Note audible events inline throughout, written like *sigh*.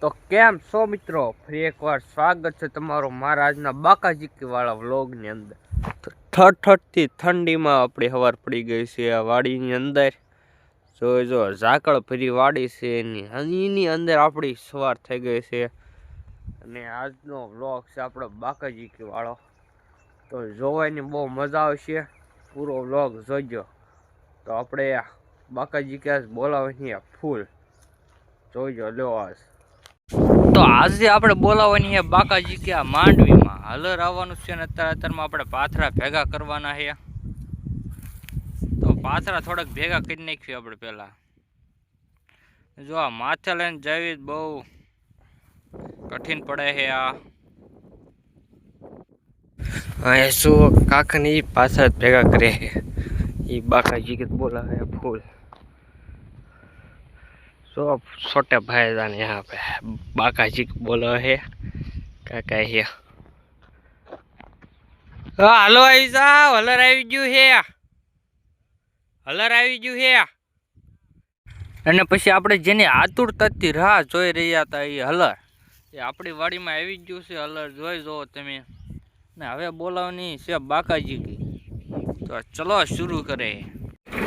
તો કેમ છો મિત્રો? ફરી એકવાર સ્વાગત છે તમારું મારા આજના બાકાજીકી વ્લોગની અંદર. ઠઠ ઠઠથી ઠંડીમાં આપણી હવાર પડી ગઈ છે આ વાડીની અંદર. જો જો, ઝાકળ ફરી વાડી છે એની. એની અંદર આપણી સવાર થઈ ગઈ છે. અને આજનો વ્લોગ છે આપણો બાકાજીકીવાળો. તો જોવાની બહુ મજા આવશે. પૂરો વ્લોગ જોજો. તો આપણે બાકાજી કે બોલાવવાની ફૂલ. જોઈજો લ્યો આજ. તો આજે આપણે બોલાવવાની છે બાકાજી કે આ માંડવીમાં. હલર આવવાનું છે અને અત્યારે અત્યારમાં આપણે પાથરા ભેગા કરવાના છે. તો પાથરા થોડાક ભેગા કરી નાખ્યું આપણે પહેલાં. જો આ માથે લઈને જવી બહુ કઠિન પડે છે આ. હા શું કાકાને એ પાછા ભેગા કરે છે. એ બાકાજી કે બોલાવે है फूल सो छोटे भाईजान यहाँ पे बाका जी को बोलो है क्या कहिए હાલો આવી જાવ હલર આવી ગયું છે હલર આવી ગયું છે અને પછી આપણે જેની આતુરતાથી રાહ જોઈ રહ્યા હતા એ હલર એ આપણી વાડીમાં આવી ગયું છે હલર જોઈ જુઓ તમે ને હવે બોલાવવાની છે બાકાજી કી તો ચલો શરૂ કરે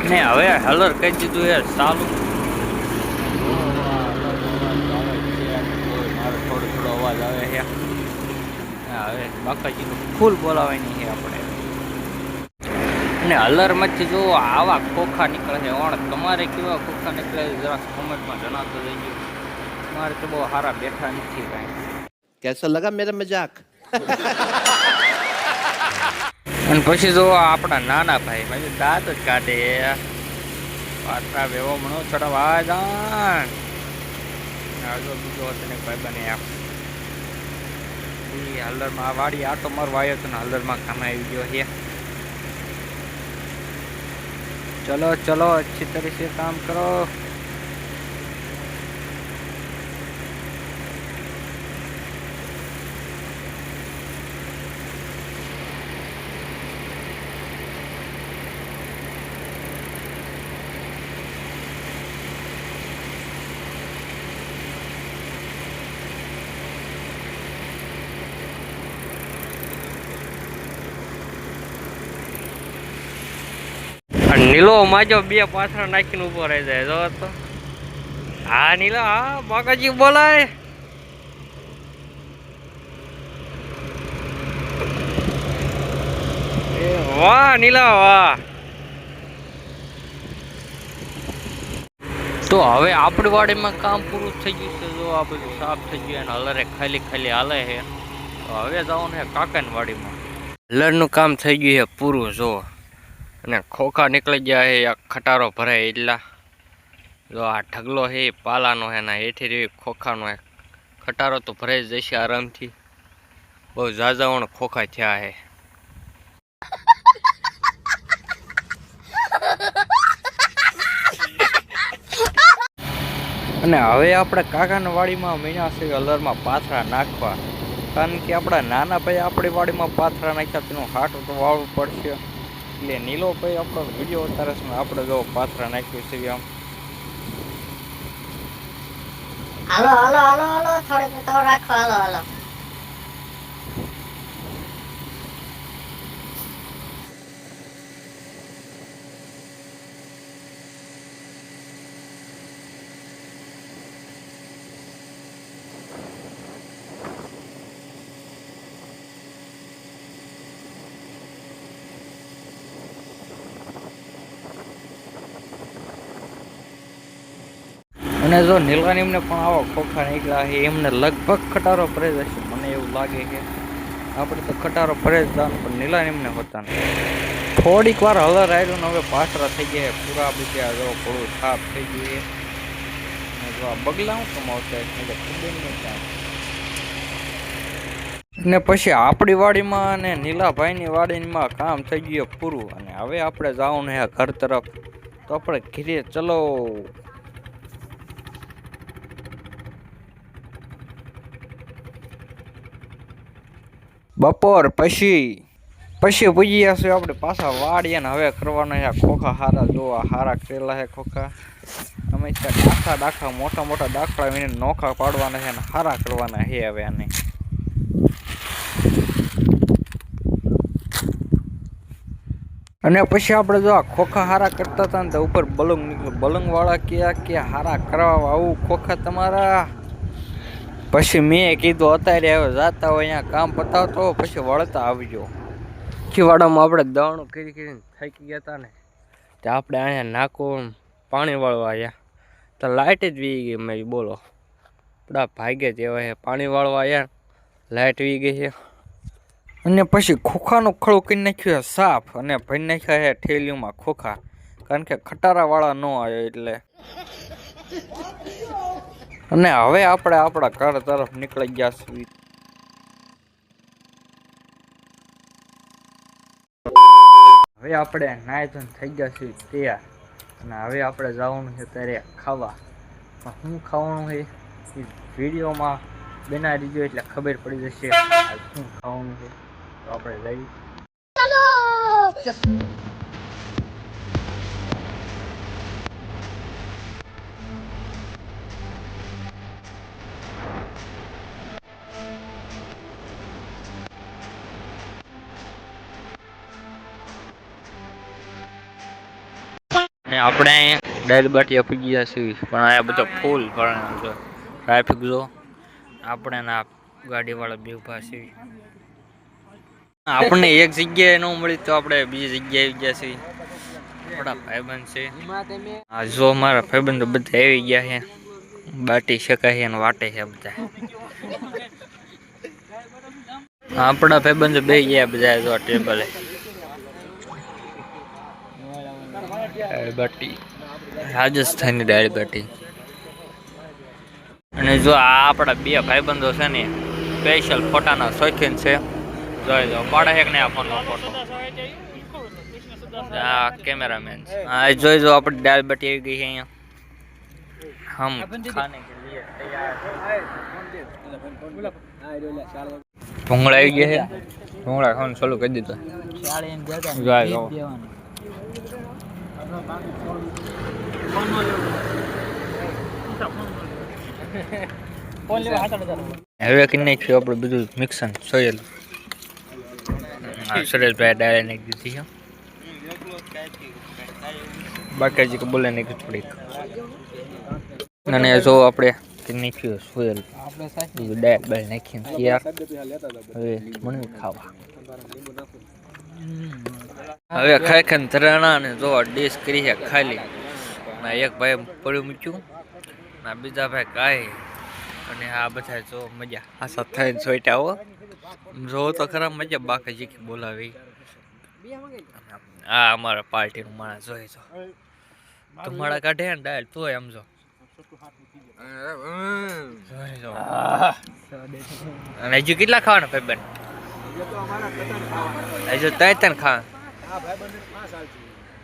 ને હવે હલર કહી દીધું એ ચાલુ બાકાજીનું ફૂલ બોલાવાય નહીં આપણે. અને અલરમાંથી જો આવા ખોખા નીકળે છે ઓણ તમારે કેવા ખોખા નીકળે છે જરા કોમેન્ટમાં જણાતો જઈએ મારે તો બહુ સારા બેઠા નથી કાંઈ. કેસો લગા મેરા મજાક? *laughs* અને પછી જો આપણા નાના ભાઈ પછી દાંત જ કાઢે. પાછા વેવો મણો છોડા વાજાન આજો બીજો હતો ને ભાઈ બને આપ હલદરમાં આ વાડી આટો મારવા વાયો હતો ને હાલરમાં કામે આવી ગયો છે. ચલો ચલો અચ્છી તરીકે કામ કરો. નીલો માજો બે પાછળ નાખીને ઊભો રહી જાય. જો તો. હા, નીલો, હા બાકાજી બોલાય. વાહ, નીલા, વાહ. તો હવે આપણી વાડીમાં કામ પૂરું થઈ ગયું છે. જો, આ બધું સાફ થઈ ગયું અને હલરે ખાલી ખાલી હાલે છે. તો હવે જવાનું છે કાકાની વાડીમાં. હલરનું કામ થઈ ગયું છે પૂરું, જો. અને ખોખા નીકળી ગયા છે આ ખટારો ભરાય એટલા. જો આ ઢગલો એ પાલાનો છે ને હેઠી રહી ખોખાનો છે ખટારો તો ભરાઈ જશે આરામથી. બહુ ઝાઝાવણ ખોખા થયા છે. અને હવે આપણે કાકાના વાડીમાં મીણા છે અલરમાં પાથરા નાખવા. કારણ કે આપણા નાના ભાઈ આપણી વાડીમાં પાથરા નાખ્યા તેનું હાટ વાળવું પડશે. એટલે નીલો ભાઈ આપણો વીડિયો ઉતારે છે આપણે જો પાથરા નાખ્યું છે આમ હાલો હાલો હાલો હાલો, થોડીક તો રાખો, હાલો હાલો. અને જો નીલવાનીમને પણ આવા ખોખા નીકળ્યા છે, એમને લગભગ ખટારો ભરે જશે, મને એવું લાગે કે આપણે તો ખટારો ભરે જ પણ નીલાનીમને હોતા નથી. થોડીક વાર હલર આવ્યું ને હવે પાછરા થઈ ગયા પૂરા બીજા જો થોડું સાફ થઈ ગયું જો આ બગલા હું કમાવતા એટલે ખબર ને પછી આપણી વાડીમાં અને નીલાભાઈની વાડીમાં કામ થઈ ગયું પૂરું, અને હવે આપણે જવાનું છે ઘર તરફ. તો આપણે ઘીરે ચલો. બપોર પછી પછી પૂજી જશું આપણે પાછા વાડીએ ને હવે કરવાના છે ખોખા હારા જોવા, હારા કરેલા છે ખોખા. અમે ત્યાં ડાખા ડાખા, મોટા મોટા દાખલા એને નોખા પાડવાના છે ને હારા કરવાના છે હવે આને. અને પછી આપણે જો આ ખોખા હારા કરતા હતા ને તો ઉપર બલંગ નીકળ્યું. બલંગવાળા કયા કે હારા કરવા આવું ખોખા તમારા? પછી મેં કીધું, અત્યારે હવે જાતા હોય અહીંયા, કામ પતાવતો પછી વળતા આવજો. ખીવાડામાં આપણે દાણું કરી કરીને થાકી ગયા હતા ને, તે આપણે અહીંયા નાકો પાણી વાળવા આવ્યા તો લાઇટ જ વી ગઈ મેં બોલો. આપણા ભાગે જેવા છે પાણી વાળવા આવ્યા લાઇટ વી ગઈ છે અને પછી ખોખાનું ખળું કરી નાખ્યું સાફ, અને ભરી નાખ્યા છે ઠેલીઓમાં ખોખા. કારણ કે ખટારાવાળા ન આવ્યો એટલે. અને હવે આપણે આપણા ઘર તરફ નીકળી ગયા છીએ. હવે આપણે નાય થઈ ગયા છીએ તૈયાર. અને હવે આપણે જવાનું છે ત્યારે ખાવા. પણ શું ખાવાનું છે? એ વિડીયોમાં બના દીધો એટલે ખબર પડી જશે. શું ખાવાનું છે? તો આપણે લઈ ને આપણે દાળ બાટી આપી ગયા છીએ, પણ અહીંયા બધો ફૂલ છે. ટ્રાફિક જો, આપણે ના ગાડીવાળા બે ઊભા છીએ. આપણને એક જગ્યાએ ન મળી તો આપણે બીજી જગ્યાએ આવી ગયા છીએ. આપણા ભાઈબંધ છે. આ જો મારા ભાઈબંધો બધા આવી ગયા છે. બાટી શકાય છે અને વાટે છે બધા. આપણા ભાઈબંધો બે ગયા બધા જો ટેબલે દાળ બાટી. રાજસ્થાની દાળ બાટી. અને જો આ આપણા બે ભાઈબંધો છે ને સ્પેશિયલ ફોટાના શોખીન છે. જોઈ લો પાડે છે કે નહીં આ ફોનનો ફોટો આ કેમેરામેન હા જોઈ જો આપણી દાળ બાટી આવી ગઈ છે અહીંયા. હમ ખાને કે લીએ ભૂંગળા આવી ગયા છે. ભૂંગળા ખાવાનું ચાલુ કરી દીધું. હવે કરી નાખ્યું આપણે બધું મિક્સન સોયેલ. સુરેશભાઈ ડાયરે નાખી દીધી છે. બાકી બોલે નાખ્યું થોડીક. અને જો આપણે નાખ્યું સોયેલ. બધું ડાળ બાળ નાખીને તૈયાર. હવે મને ખાવા. હવે ખાખન ધરાણા ને જો ડીશ કરી છે ખાલી. ના એક ભાઈ પડ્યું મૂક્યું ના બીજા ભાઈ કાંઈ અને આ બધા જો મજા. આસા થઈને સોઈટા હો. જો તો ખરા મજા બાકી જીકી બોલાવી. આ અમારા પાર્ટીનું માણસ જોઈ જો. તમારા કાઢે ને ડાયલ તોય એમ જો. જો. અને હજુ કેટલા ખાવાના ભાઈ બેન? હજુ ત્રણ તન ખા.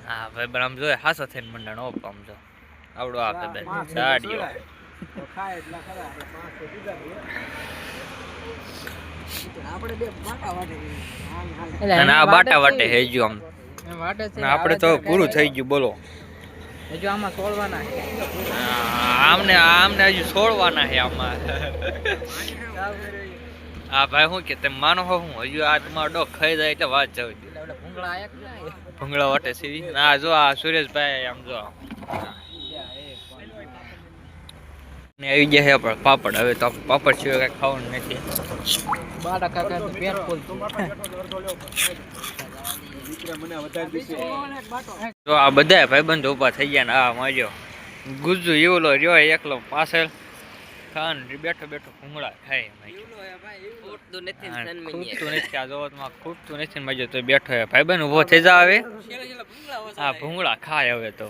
હા ભાઈ પણ આમ જોઈએ હાસો થઈને મંડાણ ઓપ આમ જો. આવડો આ ભાઈ અને બાટા વાટે હેજુ આમ. આપણે તો પૂરું થઈ ગયું બોલો. હજુ આમાં સોળવાના આમને આમને હજુ છોડવાના છે આમાં *laughs* હા ભાઈ હું કે તમે માનો હો હું? હજુ આ તમારો ડોક ખાઈ જાય એટલે વાત જવી દે એટલે ભૂંગળા આયા ભૂંગળા વાટે સીવી ના જો આ સુરેશભાઈ આમ જો. ને આવી ગયા છે આપણે પાપડ. હવે તો પાપડ સિવાય કાંઈ ખાવાનું નથી. બાડા કાકા પેટ ફૂલ તો આ બધા ભાઈબંધો ઊભા થઈ ગયા ને આ માર્યો. ગુજુ એવલો રહ્યો એકલો પાછળ. ખાન બેઠો બેઠો ભૂંગળા ખાય ખૂટતું નથી આ જોવતમાં ખૂટતું નથી મજો તો બેઠો હે ભાઈબંધ ઊભો થઈ જા હવે. આ ભૂંગળા ખાય હવે તો.